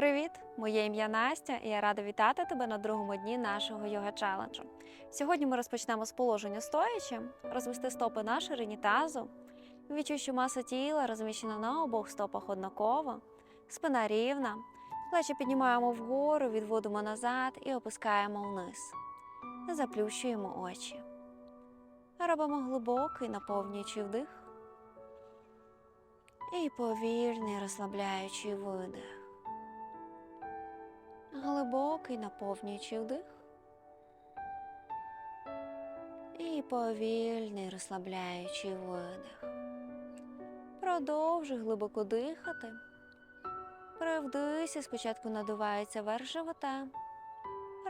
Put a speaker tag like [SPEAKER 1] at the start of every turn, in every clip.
[SPEAKER 1] Привіт! Моє ім'я Настя, і я рада вітати тебе на другому дні нашого йога челенджу. Сьогодні ми розпочнемо з положення стоячи, розвести стопи на ширині тазу. Відчуй, маса тіла розміщена на обох стопах однаково, спина рівна, плечі піднімаємо вгору, відводимо назад і опускаємо вниз. Заплющуємо очі. Робимо глибокий наповнюючий вдих і повільний розслабляючий видих. Глибокий наповнюючий вдих. І повільний розслабляючий видих. Продовжуй глибоко дихати. При вдисі спочатку надувається верх живота,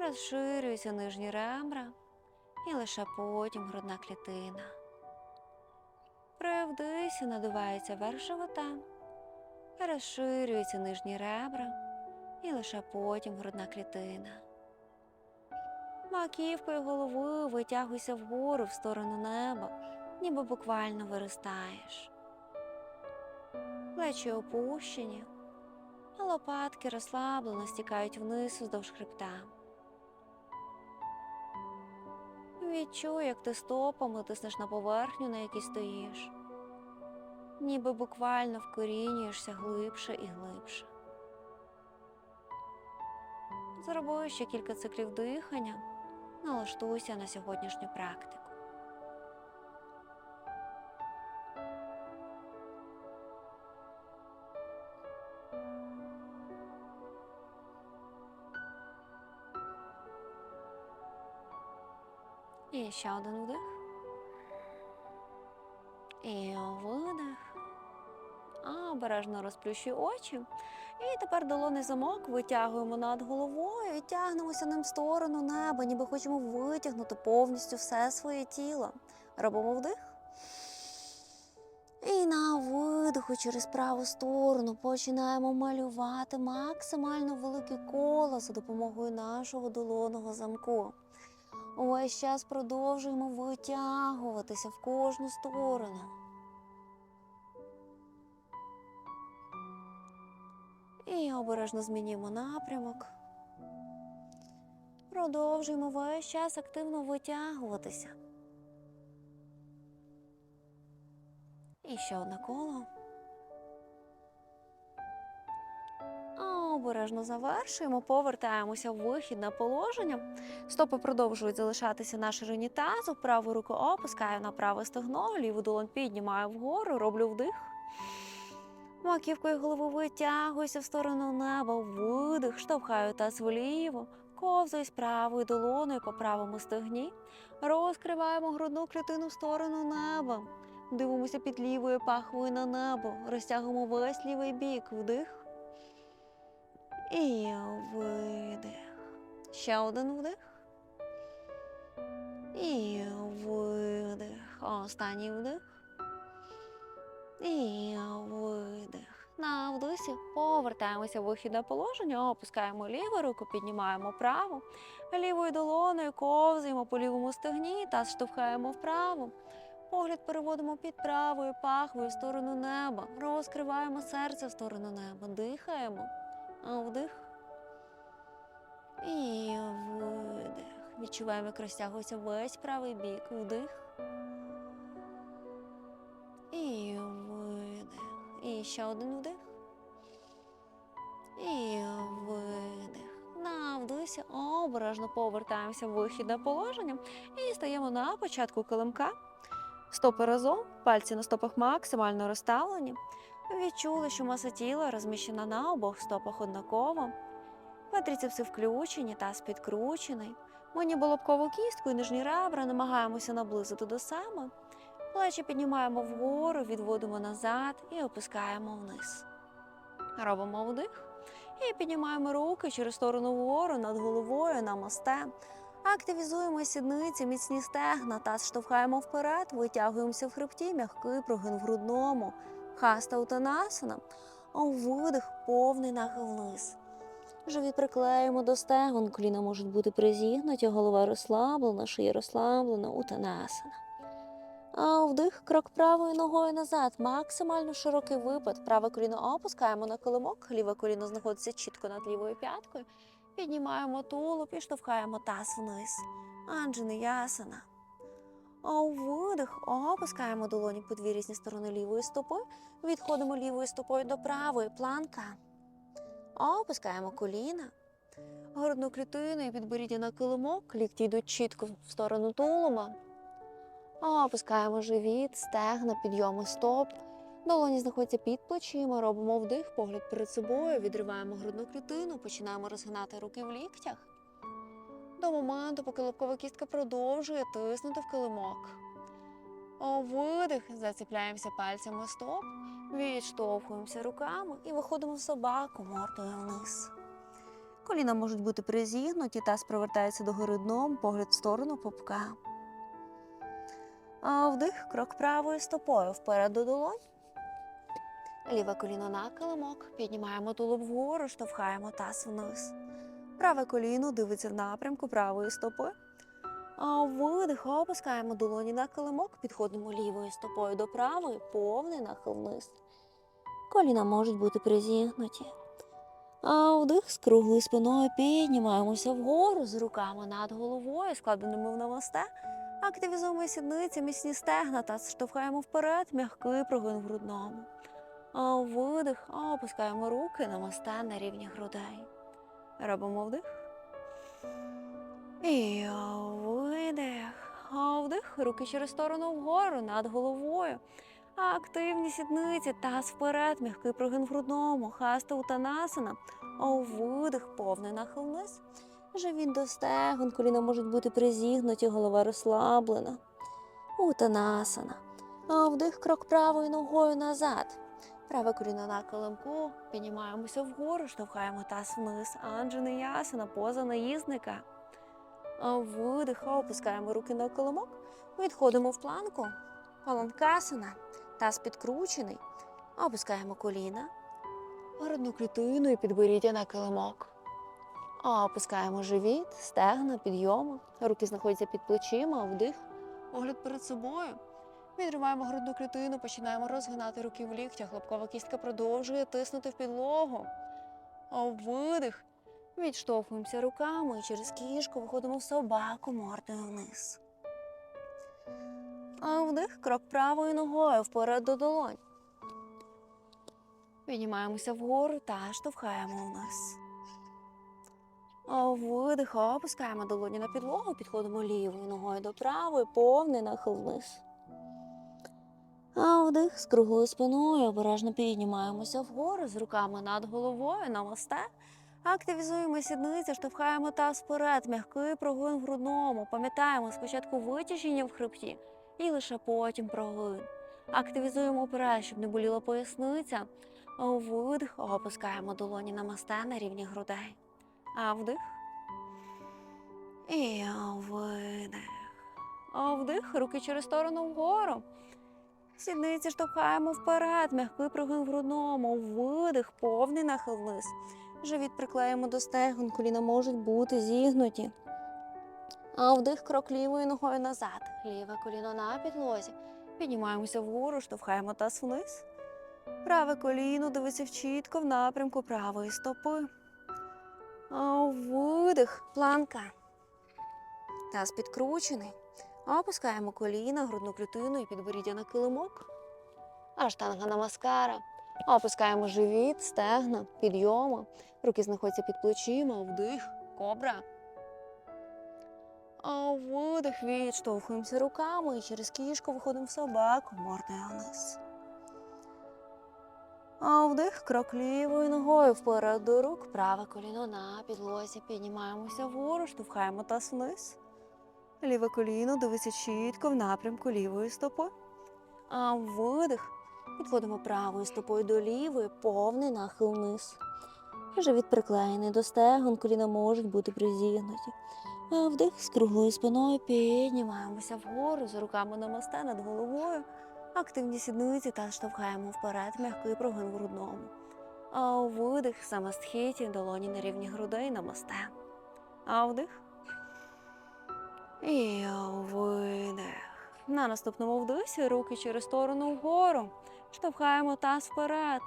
[SPEAKER 1] розширюються нижні ребра і лише потім грудна клітина. При вдисі надувається верх живота, розширюються нижні ребра і лише потім грудна клітина. Маківкою голови витягуйся вгору в сторону неба, ніби буквально виростаєш. Плечі опущені, а лопатки розслаблено стікають вниз вздовж хребта. Відчуй, як ти стопами тиснеш на поверхню, на якій стоїш, ніби буквально вкорінюєшся глибше і глибше. Зроби ще кілька циклів дихання, налаштуйся на сьогоднішню практику. І ще один вдих. І видих. Обережно розплющуй очі. І тепер долоний замок витягуємо над головою і тягнемося ним в сторону неба, ніби хочемо витягнути повністю все своє тіло. Робимо вдих. І на видиху через праву сторону починаємо малювати максимально велике коло за допомогою нашого долоного замку. Увесь час продовжуємо витягуватися в кожну сторону. І обережно змінюємо напрямок. Продовжуємо весь час активно витягуватися. І ще одне коло. Обережно завершуємо, повертаємося в вихідне положення. Стопи продовжують залишатися на ширині тазу. Праву руку опускаю на праве стегно, ліву долонь піднімаю вгору, роблю вдих. Маківкою голови витягуюся в сторону неба, видих, штовхаю таз вліво, ковзаюсь правою долоною по правому стегні, розкриваємо грудну клітину в сторону неба, дивимося під лівою пахвою на небо, розтягуємо весь лівий бік, вдих. І видих. Ще один вдих. І видих. Останній вдих. І видих. На вдосі повертаємося в вихідне положення, опускаємо ліву руку, піднімаємо праву. Лівою долоною ковзаємо по лівому стегні та штовхаємо вправо. Погляд переводимо під правою пахвою в сторону неба. Розкриваємо серце в сторону неба. Дихаємо. Вдих. І видих. Відчуваємо, як розтягується весь правий бік. Вдих. І ще один вдих. І видих. На обережно повертаємося в вихідне положення і стаємо на початку килимка. Стопи разом, пальці на стопах максимально розставлені. Відчули, що маса тіла розміщена на обох стопах однаково. Квадріцепси включені, таз підкручений. Ми ніби лобкову кістку і нижні ребра намагаємося наблизити до себе. Плечі піднімаємо вгору, відводимо назад і опускаємо вниз. Робимо вдих і піднімаємо руки через сторону вгору над головою на мосте. Активізуємо сідниці, міцні стегна, таз штовхаємо вперед, витягуємося в хребті, м'який прогин в грудному, хаста утанасана, видих повний нахил вниз. Живіт приклеїмо до стегон, коліна можуть бути призігнуті, голова розслаблена, шия розслаблена, утанасана. А вдих, крок правою ногою назад. Максимально широкий випад. Праве коліно опускаємо на килимок, ліве коліно знаходиться чітко над лівою п'яткою. Піднімаємо тулуб і штовхаємо таз вниз. Анджини ясана. А у видих, опускаємо долоні по дві різні сторони лівої стопи. Відходимо лівою стопою до правої планка. Опускаємо коліна. Грудну клітину і підборіддя на килимок. Лікті йдуть чітко в сторону тулуба. Опускаємо живіт, стегна, підйоми стоп. Долоні знаходяться під плечима, робимо вдих, погляд перед собою, відриваємо грудну клітину, починаємо розгинати руки в ліктях. До моменту, поки лобкова кістка продовжує тиснути в килимок. Видих, заціпляємося пальцями стоп, відштовхуємося руками і виходимо в собаку мордою вниз. Коліна можуть бути призігнуті, таз провертається догори дном, погляд в сторону попка. А вдих, крок правою стопою вперед до долонь. Ліве коліно на килимок, піднімаємо тулуб вгору, штовхаємо таз вниз. Праве коліно дивиться в напрямку правої стопи. А видих, опускаємо долоні на килимок, підходимо лівою стопою до правої, повний нахил вниз. Коліна можуть бути призігнуті. А вдих з круглою спиною піднімаємося вгору з руками над головою, складеними в намасте. Активізуємо сідниці, міцні стегна та штовхаємо вперед, м'який прогин в грудному. А видих, опускаємо руки намасте на рівні грудей. Робимо вдих. І видих. Вдих, руки через сторону вгору над головою. Активні сідниці, таз вперед, м'який прогин в грудному, хаста утанасана. А видих, повний нахил вниз. Живіт до стегон, коліна можуть бути призігнуті, голова розслаблена. Утанасана. Вдих, крок правою ногою назад. Праве коліно на килимку, піднімаємося вгору, штовхаємо таз вниз. Анджини ясана, поза наїзника. А видих, опускаємо руки на килимок, відходимо в планку. Паланкасана, таз підкручений. Опускаємо коліна, грудну клітину і підборіддя на килимок. Опускаємо живіт, стегна, підйоми. Руки знаходяться під плечима, вдих, огляд перед собою. Відриваємо грудну клітину, починаємо розгинати руки в ліктях. Лобкова кістка продовжує тиснути в підлогу. Видих. Відштовхуємося руками і через кішку виходимо в собаку мордою вниз. А вдих, крок правою ногою вперед до долонь. Піднімаємося вгору та штовхаємо вниз. А видих, опускаємо долоні на підлогу, підходимо лівою ногою до правої, повний нахил вниз. А вдих з круглою спиною обережно піднімаємося вгору з руками над головою на мосте. Активізуємо сідниці, штовхаємо таз вперед, м'який прогин в грудному. Пам'ятаємо спочатку витяжіння в хребті і лише потім прогин. Активізуємо прес, щоб не боліла поясниця. Видих, опускаємо долоні на мосте на рівні грудей. А вдих. І видих. А вдих, руки через сторону вгору. Сідниці штовхаємо вперед, м'який прогин в грудному, видих, повний нахил вниз. Живіт приклеїмо до стегон, коліна можуть бути зігнуті. А вдих, крок лівою ногою назад. Ліве коліно на підлозі. Піднімаємося вгору, штовхаємо таз вниз. Праве коліно дивиться чітко в напрямку правої стопи. Видих, планка. Таз підкручений. Опускаємо коліна, грудну клітину і підборіддя на килимок. Аштанга намаскара. Опускаємо живіт, стегна, підйоми. Руки знаходяться під плечима, вдих, кобра. А видих, відштовхуємося руками і через кішку виходимо в собаку, мордою вниз. А вдих, крок лівою ногою вперед до рук, праве коліно на підлозі. Піднімаємося вгору, штовхаємо таз вниз. Ліве коліно дивиться чітко в напрямку лівої стопи. А видих. Підходимо правою стопою до лівої, повний нахил вниз. Живіт приклеєний до стегон, коліна можуть бути призігнуті. А вдих з круглою спиною піднімаємося вгору з руками на мосте над головою. Активні сідниці та штовхаємо вперед, м'який прогин в грудному. А у видих самостхіті, долоні на рівні грудей на мосте. А вдих. І видих. На наступному вдисі руки через сторону вгору. Штовхаємо таз вперед.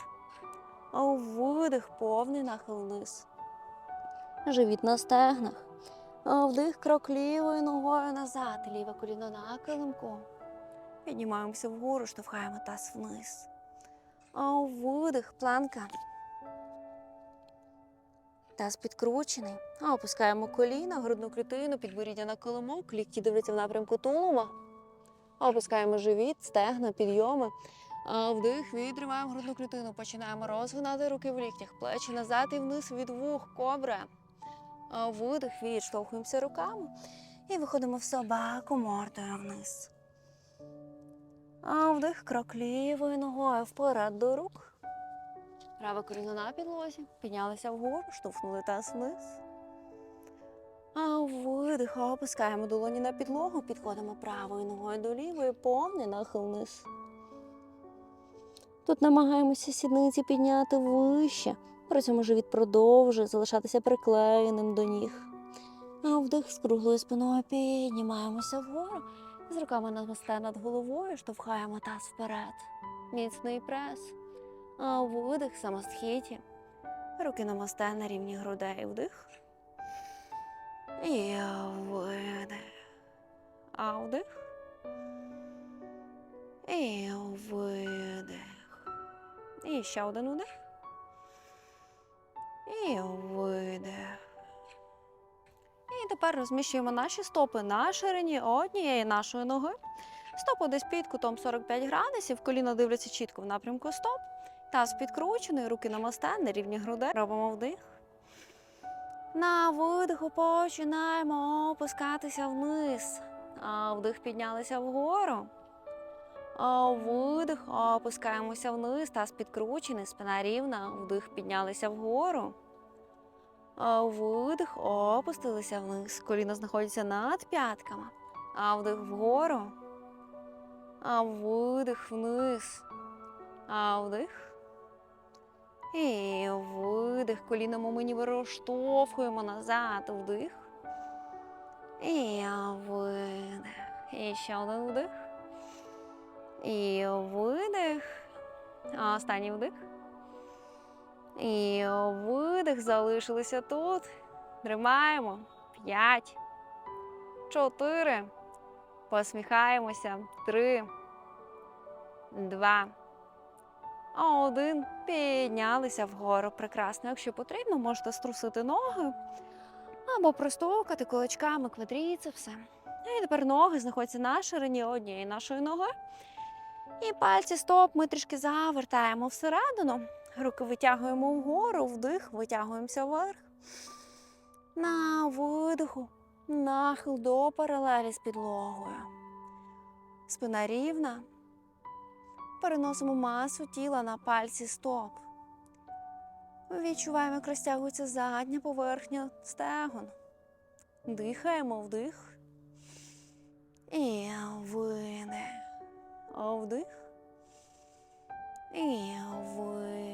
[SPEAKER 1] А у видих повний нахил вниз. Живіт на стегнах. А вдих крок лівою ногою назад. Ліве коліно на килимку. Піднімаємося вгору, штовхаємо таз вниз. А у видих планка. Таз підкручений. А опускаємо коліна, грудну клітину, підборіддя на коломок, лікті дивляться в напрямку тулума. Опускаємо живіт, стегна, підйоми. А вдих, відриваємо грудну клітину. Починаємо розгинати руки в ліктях, плечі назад і вниз від вух, кобра. А видих, відштовхуємося руками і виходимо в собаку мордою вниз. А вдих, крок лівою ногою вперед до рук. Праве коліно на підлозі, піднялися вгору, штовхнули таз вниз. А видих, опускаємо долоні на підлогу, підходимо правою ногою до лівої, повний нахил вниз. Тут намагаємося сідниці підняти вище, при цьому живіт продовжує залишатися приклеєним до ніг. А вдих з круглою спиною піднімаємося вгору, з руками намосте над головою, штовхаємо таз вперед. Міцний прес. А видих самосхиті. Руки на мосте на рівні грудей. Вдих. І видих. А вдих. І видих. І ще один вдих. І видих. І тепер розміщуємо наші стопи на ширині однієї нашої ноги. Стопи десь під кутом 45 градусів, коліна дивляться чітко в напрямку стоп. Таз підкручений, руки на мосте, на рівні грудей. Робимо вдих. На видиху починаємо опускатися вниз. А вдих піднялися вгору. А видих опускаємося вниз, таз підкручений, спина рівна, вдих піднялися вгору. Видих опустилися вниз. Коліна знаходяться над п'ятками. А вдих вгору. А видих вниз. А вдих. І видих. Коліном у мені вироштовхуємо назад. Вдих. І видих. І ще один вдих. І видих. Останній вдих. І видих. Залишилися тут. Тримаємо. П'ять. Чотири. Посміхаємося. Три. Два. Один. Піднялися вгору. Прекрасно. Якщо потрібно, можете струсити ноги або простукати кулачками квадріцепси. І тепер ноги знаходяться на ширині однієї нашої ноги. І пальці стоп ми трішки завертаємо всередину. Руки витягуємо вгору, вдих, витягуємося вверх. На видиху. Нахил до паралелі з підлогою. Спина рівна. Переносимо масу тіла на пальці стоп. Відчуваємо, як розтягується задня поверхня стегон. Дихаємо вдих. І видих. Вдих. І видих.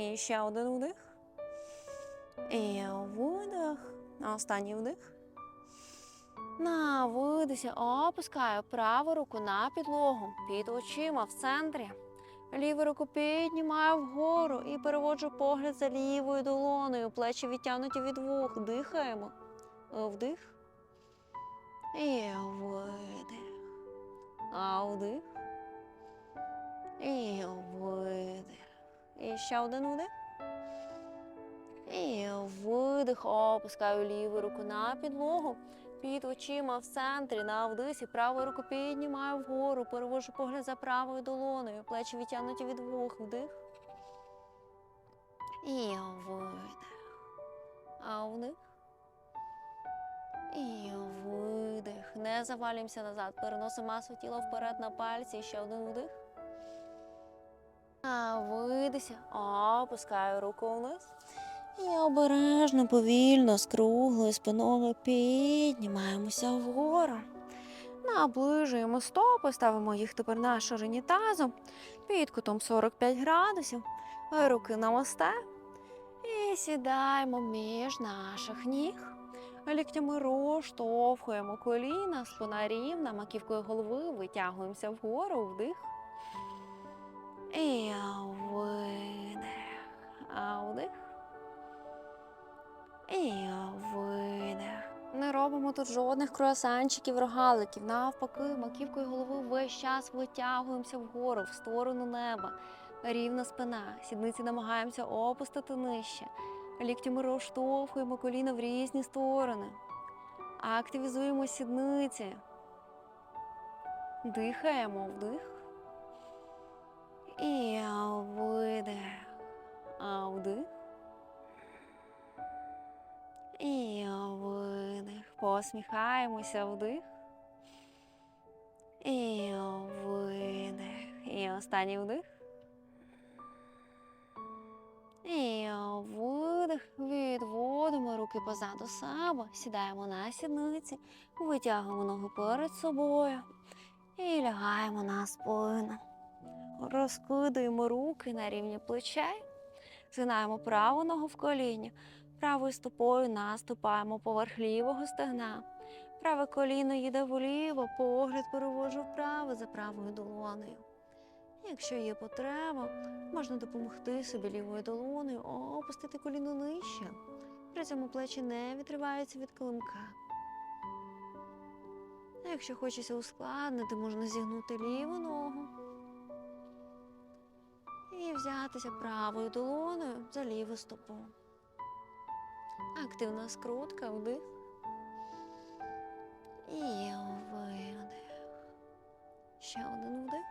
[SPEAKER 1] І ще один вдих. І видих. Останній вдих. На видисі опускаю праву руку на підлогу під очима в центрі. Ліву руку піднімаю вгору і переводжу погляд за лівою долоною. Плечі відтягнуті від вух. Дихаємо. Вдих. І видих. А вдих. І видих. І ще один вдих. І видих. Опускаю ліву руку на підлогу. Під очима в центрі на вдисі. Праву руку піднімаю вгору. Перевожу погляд за правою долоною. Плечі відтягнуті від вух. Вдих. І видих. А вдих. І видих. Не завалюємося назад. Переносимо масу тіла вперед на пальці. Ще один вдих. А видися. Опускаю руку вниз. І обережно, повільно, з круглою спиною піднімаємося вгору. Наближуємо стопи, ставимо їх тепер на ширині тазу під кутом 45 градусів. Руки на мосте. І сідаємо між наших ніг. Ліктями розштовхуємо коліна, спина рівна, маківкою голови витягуємося вгору, вдих. І видих. А вдих. І видих. Не робимо тут жодних круасанчиків, рогаликів. Навпаки, маківкою голови весь час витягуємося вгору, в сторону неба. Рівна спина. Сідниці намагаємося опустити нижче. Ліктями розштовхуємо коліна в різні сторони. Активізуємо сідниці. Дихаємо вдих. І видих. А вдих. І видих. Посміхаємося вдих. І видих. І останній вдих. І видих. Відводимо руки позаду себе. Сідаємо на сідниці. Витягуємо ноги перед собою. І лягаємо на спину. Розкидаємо руки на рівні плечей. Згинаємо праву ногу в коліні. Правою стопою наступаємо поверх лівого стегна. Праве коліно їде вліво, погляд переводжу вправо за правою долонею. Якщо є потреба, можна допомогти собі лівою долонею опустити коліно нижче. При цьому плечі не відриваються від килимка. Якщо хочеться ускладнити, можна зігнути ліву ногу і взятися правою долоною за ліву стопу. Активна скрутка, вдих. І видих. Ще один вдих.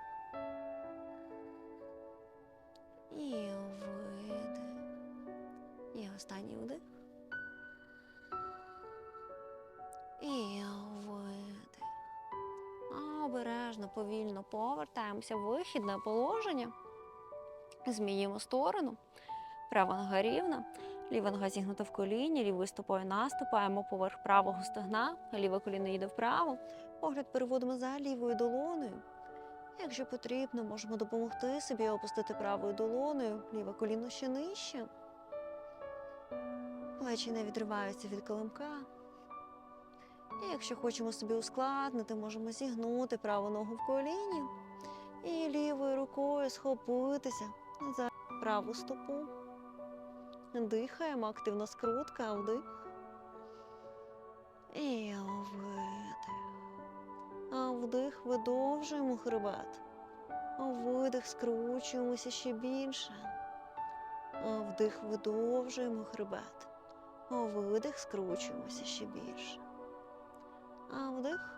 [SPEAKER 1] І видих. І останній вдих. І видих. Обережно, повільно повертаємося в вихідне положення. Змінюємо сторону. Права нога рівна. Ліва нога зігнута в коліні, лівою стопою наступаємо поверх правого стегна, ліве коліно їде вправо. Погляд переводимо за лівою долоною. Якщо потрібно, можемо допомогти собі опустити правою долоною, ліве коліно ще нижче. Плечі не відриваються від килимка. І якщо хочемо собі ускладнити, можемо зігнути праву ногу в коліні і лівою рукою схопитися за праву стопу. Дихаємо, активна скрутка, вдих. І видих. А вдих видовжуємо хребет. А видих скручуємося ще більше. А вдих видовжуємо хребет. А видих скручуємося ще більше. А вдих.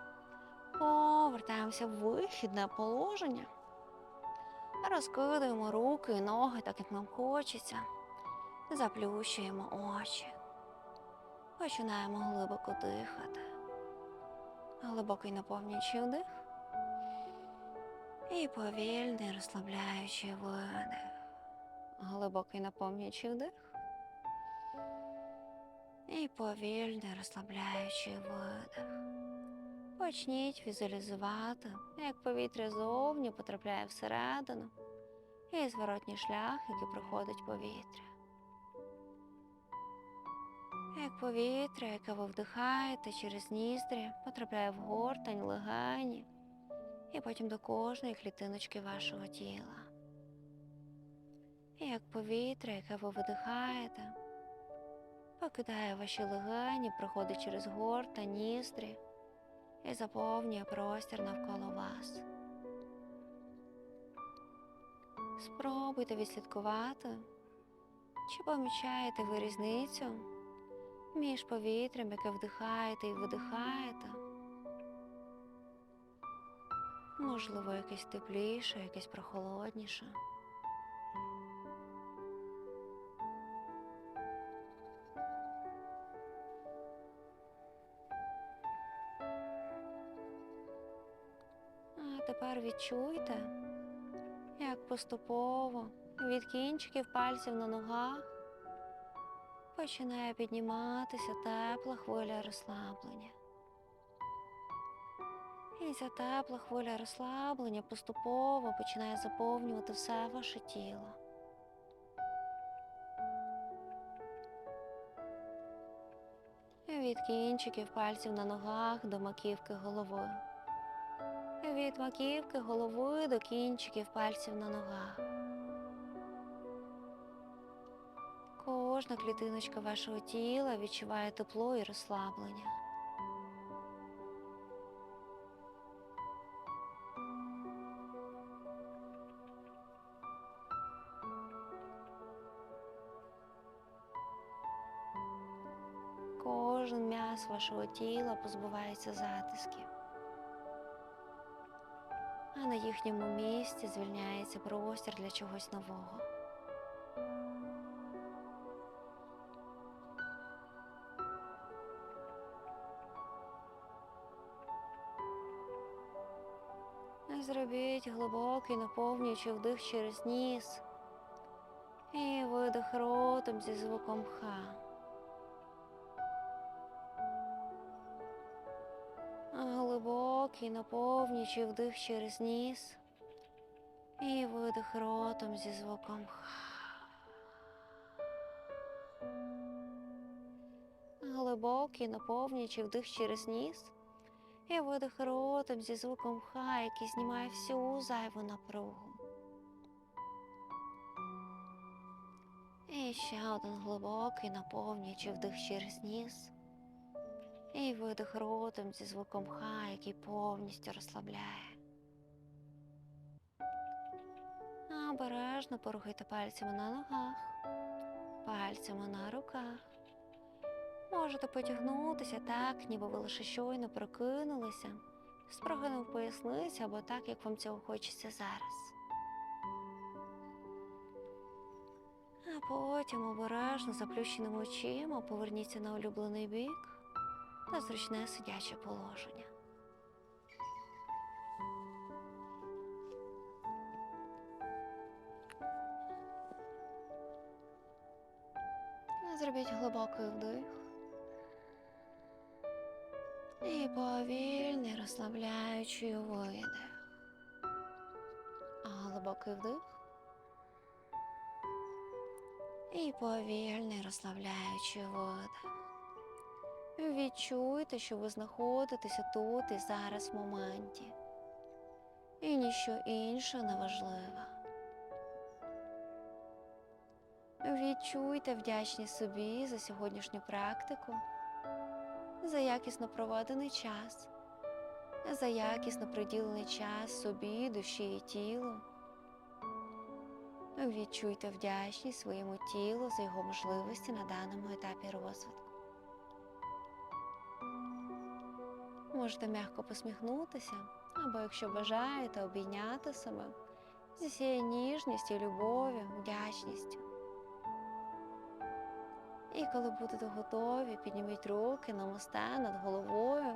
[SPEAKER 1] Повертаємося в вихідне положення. Розкидаємо руки і ноги, так як нам хочеться. Заплющуємо очі. Починаємо глибоко дихати. Глибокий наповнюючий вдих. І повільний розслабляючий видих. Глибокий наповнюючий вдих. І повільний розслабляючий видих. Почніть візуалізувати, як повітря зовні потрапляє всередину і зворотній шлях, який проходить повітря. Як повітря, яке ви вдихаєте через ніздрі, потрапляє в гортань, легені і потім до кожної клітиночки вашого тіла. Як повітря, яке ви видихаєте, покидає ваші легені, проходить через горта, ніздрі і заповнює простір навколо вас. Спробуйте відслідкувати, чи помічаєте ви різницю між повітрям, яке вдихаєте і видихаєте. Можливо, якесь тепліше, якесь прохолодніше. Відчуйте, як поступово від кінчиків пальців на ногах починає підніматися тепла хвиля розслаблення. І ця тепла хвиля розслаблення поступово починає заповнювати все ваше тіло. Від кінчиків пальців на ногах до маківки голови. Від маківки голови до кінчиків пальців на ногах. Кожна клітиночка вашого тіла відчуває тепло і розслаблення. Кожен м'яз вашого тіла позбувається затисків, а на їхньому місці звільняється простір для чогось нового. Зробіть глибокий наповнюючий вдих через ніс і видих ротом зі звуком ха. Глибокий наповнюючий вдих через ніс і видих ротом зі звуком. Глибокий наповнюючий вдих через ніс і видих ротом зі звуком ха, який знімає всю зайву напругу. І ще один глибокий наповнюючий вдих через ніс. І видих ротом зі звуком ха, який повністю розслабляє. Обережно порухайте пальцями на ногах, пальцями на руках. Можете потягнутися так, ніби ви лише щойно прокинулися, спрогинув поясницю або так, як вам цього хочеться зараз. А потім обережно заплющеними очима поверніться на улюблений бік та зручне сидяче положення. Зробіть глибокий вдих. І повільний розслабляючий видих. А глибокий вдих. І повільний розслабляючий видих. Відчуйте, що ви знаходитеся тут і зараз в моменті. І ніщо інше не важливе. Відчуйте вдячність собі за сьогоднішню практику, за якісно проведений час, за якісно приділений час собі, душі і тілу. Відчуйте вдячність своєму тілу за його можливості на даному етапі розвитку. Можете м'яко посміхнутися, або, якщо бажаєте, обійняти себе зі всією ніжністю, любов'ю, вдячністю. І коли будете готові, підніміть руки на мосте над головою.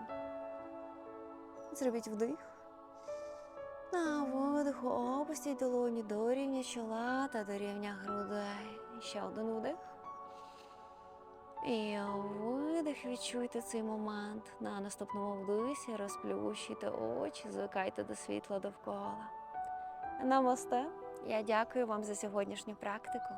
[SPEAKER 1] Зробіть вдих. На видиху опустіть долоні до рівня чола та до рівня грудей. Ще один вдих. І видих, відчуйте цей момент. На наступному вдисі розплющуйте очі, звикайте до світла довкола. Намасте. Я дякую вам за сьогоднішню практику.